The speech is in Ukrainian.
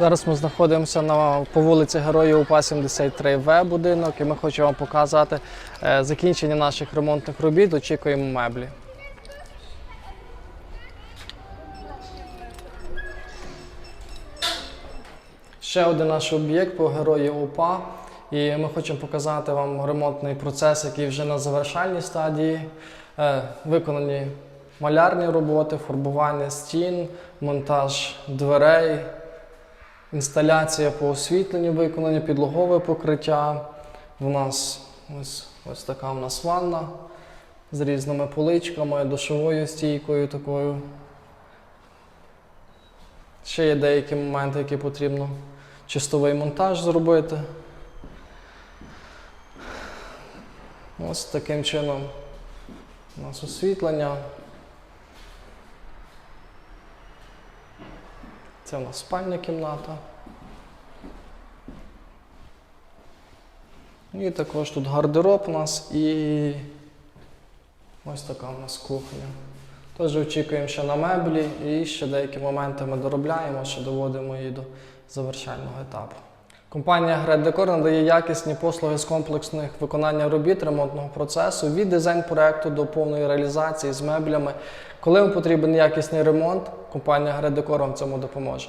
Зараз ми знаходимося на, по вулиці Героїв УПА 73В будинок і ми хочемо вам показати е, закінчення наших ремонтних робіт. Очікуємо меблі. Ще один наш об'єкт по герої УПА. І ми хочемо показати вам ремонтний процес, який вже на завершальній стадії. Е, Виконані малярні роботи, фарбування стін, монтаж дверей, інсталяція по освітленню виконання, підлогове покриття. У нас ось, ось така у нас ванна з різними поличками, душовою стійкою такою. Ще є деякі моменти, які потрібно чистовий монтаж зробити. Ось таким чином у нас освітлення. Це у нас спальня кімната. І також тут гардероб у нас і ось така у нас кухня. Теж очікуємо ще на меблі і ще деякі моменти ми доробляємо, ще доводимо її до завершального етапу. Компанія Грет Декор надає якісні послуги з комплексних виконання робіт ремонтного процесу від дизайн проекту до повної реалізації з меблями. Коли вам потрібен якісний ремонт, компанія Грет вам цьому допоможе.